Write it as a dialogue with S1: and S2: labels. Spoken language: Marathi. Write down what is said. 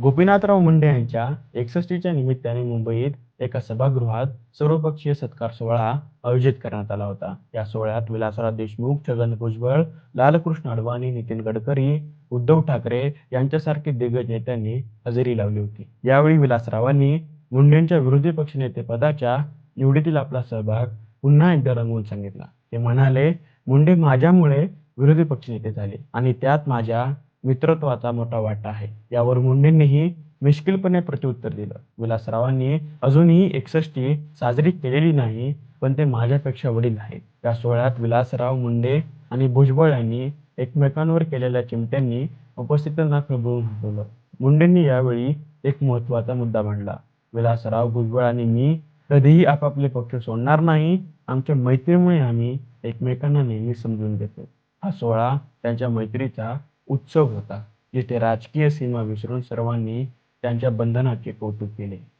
S1: गोपीनाथराव मुंडे यांच्या एकसष्टीच्या निमित्ताने मुंबईत एका सभागृहात सर्वपक्षीय सत्कार सोहळा आयोजित करण्यात आला होता. या सोहळ्यात विलासराव देशमुख छगन भुजबळ लालकृष्ण अडवाणी नितीन गडकरी उद्धव ठाकरे यांच्यासारखे दिग्गज नेत्यांनी हजेरी लावली होती. यावेळी विलासरावांनी मुंडेंच्या विरोधी पक्षनेते पदाच्या निवडीतील आपला सहभाग पुन्हा एकदा रंगवून सांगितला. ते म्हणाले मुंडे माझ्यामुळे विरोधी पक्षनेते झाले आणि त्यात माझ्या मित्रत्वाचा मोठा वाटा आहे. यावर मुंडेंनीही मिश्किलपणे प्रत्युत्तर दिलं. विलासरावांनी अजूनही एकसष्टी साजरी केलेली नाही पण ते माझ्यापेक्षा वडील आहेत. त्या सोहळ्यात विलासराव मुंडे आणि भुजबळ यांनी एकमेकांवर केलेल्या चिमट्यांनी उपस्थितांना खळबळून हसवलं मुंडेंनी यावेळी एक महत्त्वाचा मुद्दा मांडला. विलासराव भुजबळ आणि मी कधीही आपापले पक्ष सोडणार नाही. आमच्या मैत्रीमुळे आम्ही एकमेकांना नेहमी समजून घेतो. हा सोहळा त्यांच्या मैत्रीचा उत्सव होता. जिथे राजकीय सीमा विसरून सर्वांनी त्यांच्या बंधनाचे कौतुक केले.